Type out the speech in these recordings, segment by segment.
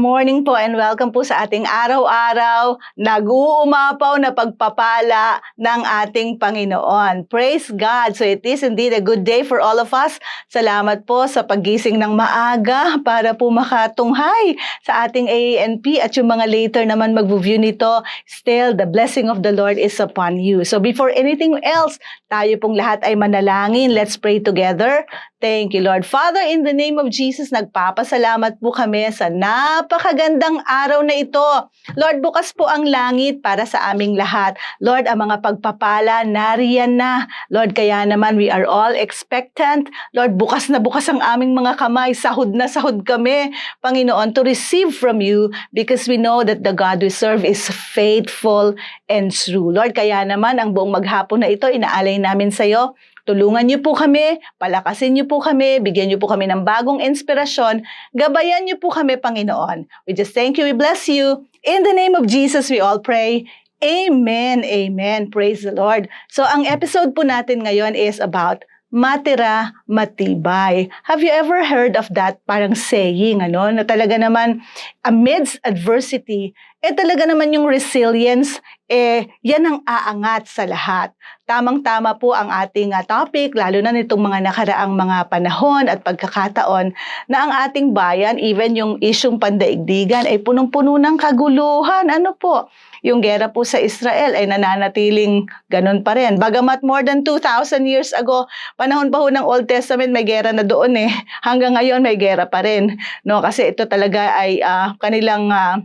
Morning po and welcome po sa ating araw-araw nag-uumapaw na pagpapala ng ating Panginoon. Praise God! So it is indeed a good day for all of us. Salamat po sa paggising ng maaga para po makatunghay sa ating AANP at yung mga later naman mag-view nito, still the blessing of the Lord is upon you. So before anything else, tayo pong lahat ay manalangin. Let's pray together. Thank you, Lord. Father, in the name of Jesus, nagpapasalamat po kami sa napakagandang araw na ito. Lord, bukas po ang langit para sa aming lahat. Lord, ang mga pagpapala, nariyan na. Lord, kaya naman we are all expectant. Lord, bukas na bukas ang aming mga kamay. Sahod na sahod kami, Panginoon, to receive from you because we know that the God we serve is faithful and true. Lord, kaya naman ang buong maghapon na ito, inaalay namin sa iyo Tulungan niyo po kami, palakasin niyo po kami, bigyan niyo po kami ng bagong inspirasyon, gabayan niyo po kami, Panginoon. We just thank you, we bless you. In the name of Jesus, we all pray. Amen, amen. Praise the Lord. So, ang episode po natin ngayon is about matira matibay. Have you ever heard of that parang saying, ano, na talaga naman amidst adversity, eh talaga naman yung resilience, eh yan ang aangat sa lahat. Tamang-tama po ang ating uh, topic, lalo na nitong mga nakaraang mga panahon at pagkakataon na ang ating bayan, even yung isyong pandaigdigan, ay punong-puno ng kaguluhan. Ano po? yung gera po sa Israel ay nananatiling ganun pa rin. Bagamat more than 2,000 years ago, panahon pa ho ng Old Testament, may gera na doon eh. Hanggang ngayon, may gera pa rin. No? Kasi ito talaga ay uh, kanilang uh,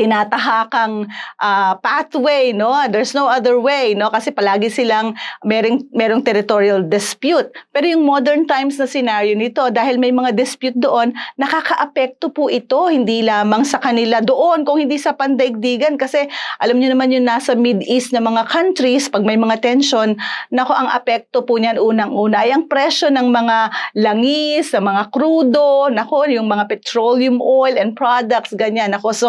tinatahakang uh, pathway, no? There's no other way, no? Kasi palagi silang merong, merong territorial dispute. Pero yung modern times na scenario nito, dahil may mga dispute doon, nakakaapekto po ito, hindi lamang sa kanila doon, kung hindi sa pandaigdigan. Kasi alam niyo naman yung nasa Mid-East na mga countries, pag may mga tension, nako ang apekto po niyan unang-una ay ang presyo ng mga langis, sa mga krudo, nako yung mga petroleum oil and products, ganyan. Nako, so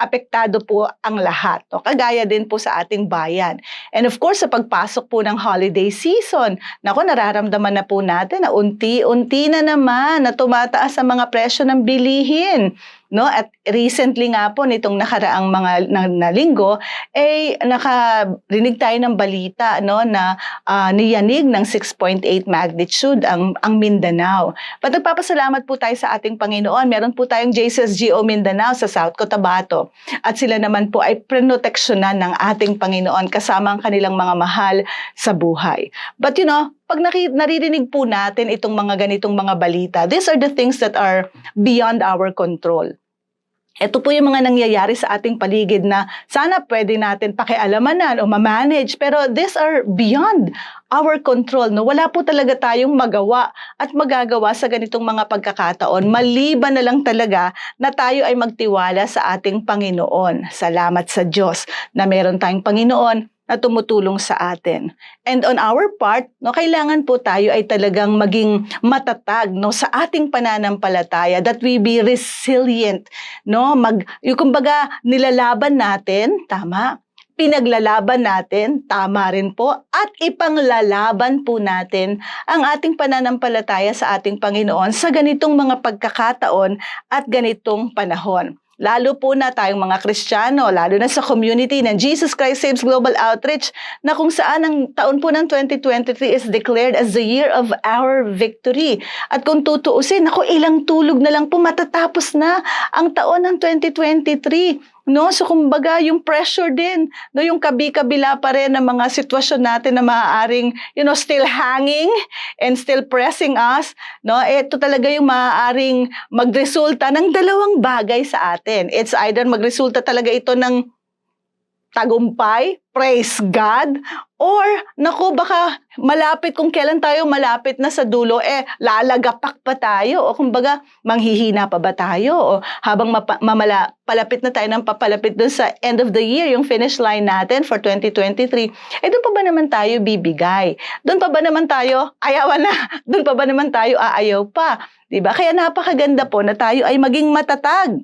apektado po ang lahat. No? Kagaya din po sa ating bayan. And of course, sa pagpasok po ng holiday season, nako nararamdaman na po natin na unti-unti na naman na tumataas ang mga presyo ng bilihin no? At recently nga po nitong nakaraang mga na, na linggo ay eh, nakarinig tayo ng balita no na uh, niyanig ng 6.8 magnitude ang ang Mindanao. But nagpapasalamat po tayo sa ating Panginoon. Meron po tayong JCSGO Mindanao sa South Cotabato. At sila naman po ay prenoteksyonan ng ating Panginoon kasama ang kanilang mga mahal sa buhay. But you know, pag naririnig po natin itong mga ganitong mga balita, these are the things that are beyond our control. Ito po yung mga nangyayari sa ating paligid na sana pwede natin pakialamanan o ma-manage pero these are beyond our control. No? Wala po talaga tayong magawa at magagawa sa ganitong mga pagkakataon. Maliban na lang talaga na tayo ay magtiwala sa ating Panginoon. Salamat sa Diyos na meron tayong Panginoon na tumutulong sa atin. And on our part, no, kailangan po tayo ay talagang maging matatag no sa ating pananampalataya that we be resilient, no? Mag yung kumbaga nilalaban natin, tama? Pinaglalaban natin, tama rin po, at ipanglalaban po natin ang ating pananampalataya sa ating Panginoon sa ganitong mga pagkakataon at ganitong panahon. Lalo po na tayong mga Kristiyano, lalo na sa community ng Jesus Christ Saves Global Outreach na kung saan ang taon po ng 2023 is declared as the year of our victory. At kung tutuusin, ako ilang tulog na lang po matatapos na ang taon ng 2023. No? So kumbaga yung pressure din, no yung kabi-kabila pa rin ng mga sitwasyon natin na maaaring you know still hanging and still pressing us, no? Ito talaga yung maaaring magresulta ng dalawang bagay sa atin. It's either magresulta talaga ito ng tagumpay, praise God, or naku baka malapit kung kailan tayo malapit na sa dulo, eh lalagapak pa tayo o kumbaga manghihina pa ba tayo o habang mapa, mamala, palapit na tayo ng papalapit dun sa end of the year, yung finish line natin for 2023, eh doon pa ba naman tayo bibigay? Doon pa ba naman tayo ayawan na? Doon pa ba naman tayo aayaw pa? 'Di ba? Kaya napakaganda po na tayo ay maging matatag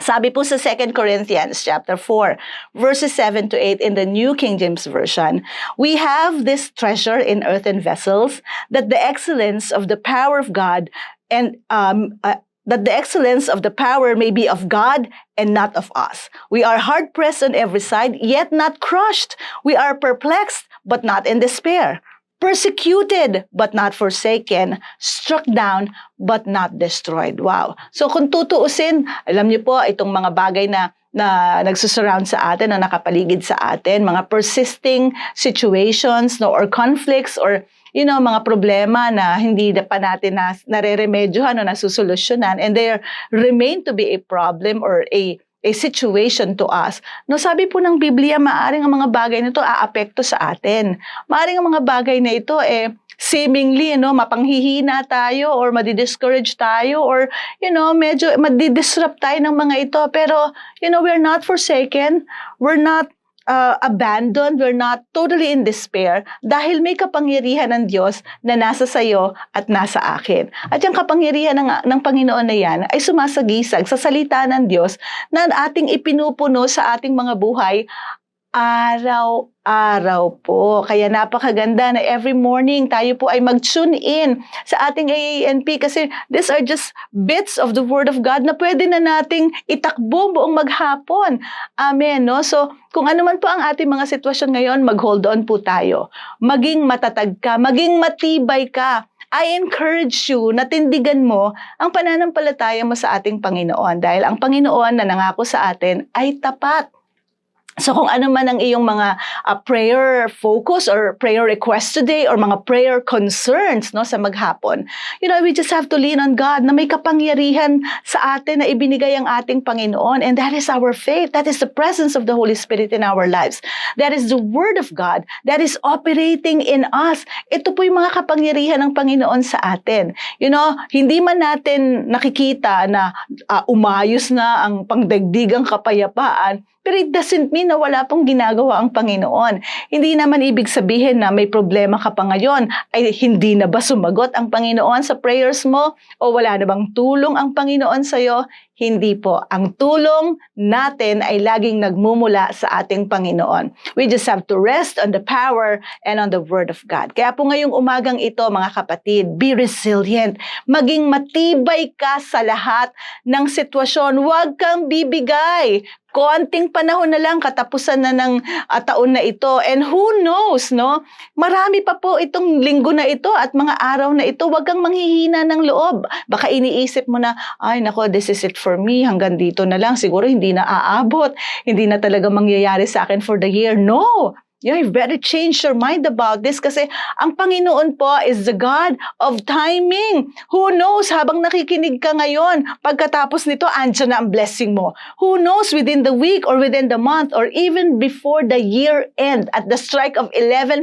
sabi po sa 2 Corinthians chapter 4, verses 7 to 8 in the New King James Version, we have this treasure in earthen vessels that the excellence of the power of God and um, uh, that the excellence of the power may be of God and not of us. We are hard pressed on every side, yet not crushed. We are perplexed, but not in despair. Persecuted, but not forsaken. Struck down, but not destroyed. Wow. So kung tutuusin, alam niyo po, itong mga bagay na na nagsusurround sa atin, na nakapaligid sa atin, mga persisting situations no, or conflicts or you know, mga problema na hindi na pa natin na, nareremedyohan o nasusolusyonan and they remain to be a problem or a a situation to us. No, sabi po ng Biblia, maaring ang mga bagay nito aapekto sa atin. Maaring ang mga bagay na ito eh seemingly, no, mapanghihina tayo or madi-discourage tayo or, you know, medyo madi-disrupt tayo ng mga ito. Pero, you know, we're not forsaken. We're not uh, abandoned, we're not totally in despair dahil may kapangyarihan ng Diyos na nasa sayo at nasa akin. At yung kapangyarihan ng, ng Panginoon na yan ay sumasagisag sa salita ng Diyos na ating ipinupuno sa ating mga buhay araw-araw po. Kaya napakaganda na every morning tayo po ay mag-tune in sa ating AANP kasi these are just bits of the Word of God na pwede na nating itakbo buong maghapon. Amen. No? So, kung ano man po ang ating mga sitwasyon ngayon, mag-hold on po tayo. Maging matatag ka, maging matibay ka. I encourage you na tindigan mo ang pananampalataya mo sa ating Panginoon dahil ang Panginoon na nangako sa atin ay tapat. So kung ano man ang iyong mga uh, prayer focus or prayer request today or mga prayer concerns no sa maghapon, you know, we just have to lean on God na may kapangyarihan sa atin na ibinigay ang ating Panginoon and that is our faith. That is the presence of the Holy Spirit in our lives. That is the Word of God that is operating in us. Ito po yung mga kapangyarihan ng Panginoon sa atin. You know, hindi man natin nakikita na uh, umayos na ang pangdagdigang kapayapaan, pero it doesn't mean na wala pong ginagawa ang Panginoon. Hindi naman ibig sabihin na may problema ka pa ngayon ay hindi na ba sumagot ang Panginoon sa prayers mo o wala na bang tulong ang Panginoon sa iyo? Hindi po. Ang tulong natin ay laging nagmumula sa ating Panginoon. We just have to rest on the power and on the Word of God. Kaya po ngayong umagang ito, mga kapatid, be resilient. Maging matibay ka sa lahat ng sitwasyon. Huwag kang bibigay konting panahon na lang katapusan na ng uh, taon na ito and who knows no marami pa po itong linggo na ito at mga araw na ito wag kang manghihina ng loob baka iniisip mo na ay nako this is it for me hanggang dito na lang. Siguro hindi na aabot. Hindi na talaga mangyayari sa akin for the year. No You better change your mind about this kasi ang Panginoon po is the God of timing. Who knows, habang nakikinig ka ngayon, pagkatapos nito, andyan na ang blessing mo. Who knows, within the week or within the month or even before the year end at the strike of 11.59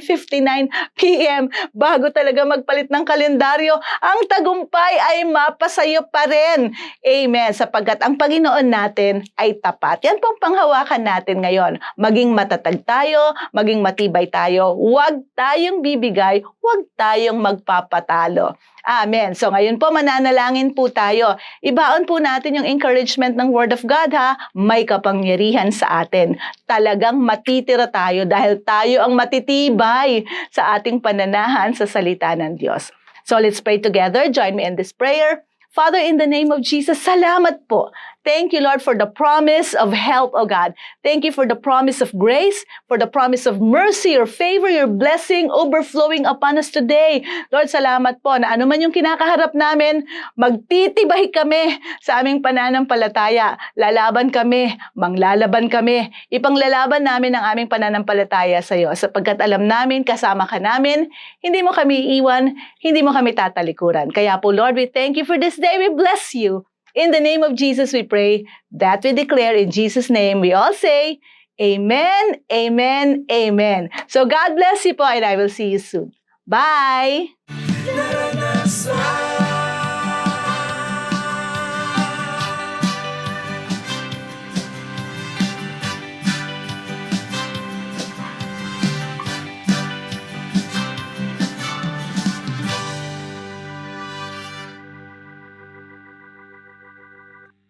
p.m. bago talaga magpalit ng kalendaryo, ang tagumpay ay mapasayo pa rin. Amen. Sapagkat ang Panginoon natin ay tapat. Yan pong panghawakan natin ngayon. Maging matatag tayo, maging matibay tayo. Huwag tayong bibigay, huwag tayong magpapatalo. Amen. So ngayon po mananalangin po tayo. Ibaon po natin yung encouragement ng Word of God ha. May kapangyarihan sa atin. Talagang matitira tayo dahil tayo ang matitibay sa ating pananahan sa salita ng Diyos. So let's pray together. Join me in this prayer. Father, in the name of Jesus, salamat po. Thank you, Lord, for the promise of help, O God. Thank you for the promise of grace, for the promise of mercy, your favor, your blessing overflowing upon us today. Lord, salamat po na anuman yung kinakaharap namin, magtitibay kami sa aming pananampalataya. Lalaban kami, manglalaban kami. Ipanglalaban namin ang aming pananampalataya sa iyo sapagkat alam namin, kasama ka namin, hindi mo kami iwan, hindi mo kami tatalikuran. Kaya po, Lord, we thank you for this day. We bless you. In the name of Jesus, we pray that we declare in Jesus' name. We all say, Amen, Amen, Amen. So God bless you po and I will see you soon. Bye!